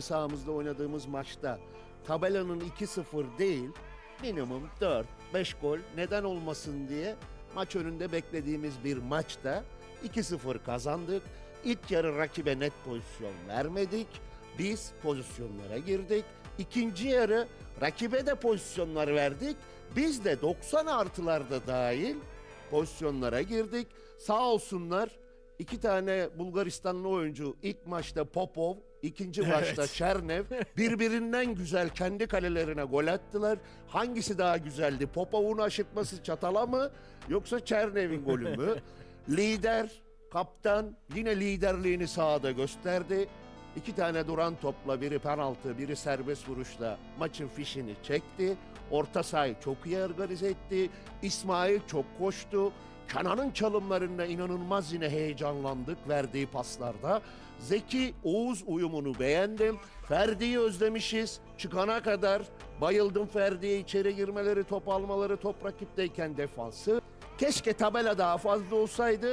sahamızda oynadığımız maçta tabelanın 2-0 değil minimum 4-5 gol neden olmasın diye maç önünde beklediğimiz bir maçta 2-0 kazandık. İlk yarı rakibe net pozisyon vermedik. Biz pozisyonlara girdik. İkinci yarı rakibe de pozisyonlar verdik. Biz de 90 artılarda dahil pozisyonlara girdik. Sağ olsunlar iki tane Bulgaristanlı oyuncu ilk maçta Popov, ikinci maçta Çernev birbirinden güzel kendi kalelerine gol attılar. Hangisi daha güzeldi? Popov'un aşırtması çatala mı yoksa Çernev'in golü mü? Lider, kaptan yine liderliğini sahada gösterdi. İki tane duran topla biri penaltı, biri serbest vuruşla maçın fişini çekti. Orta sahayı çok iyi organize etti. İsmail çok koştu. Kenan'ın çalımlarında inanılmaz yine heyecanlandık verdiği paslarda. Zeki Oğuz uyumunu beğendim. Ferdi'yi özlemişiz. Çıkana kadar bayıldım Ferdi'ye içeri girmeleri, top almaları, top rakipteyken defansı. Keşke tabela daha fazla olsaydı.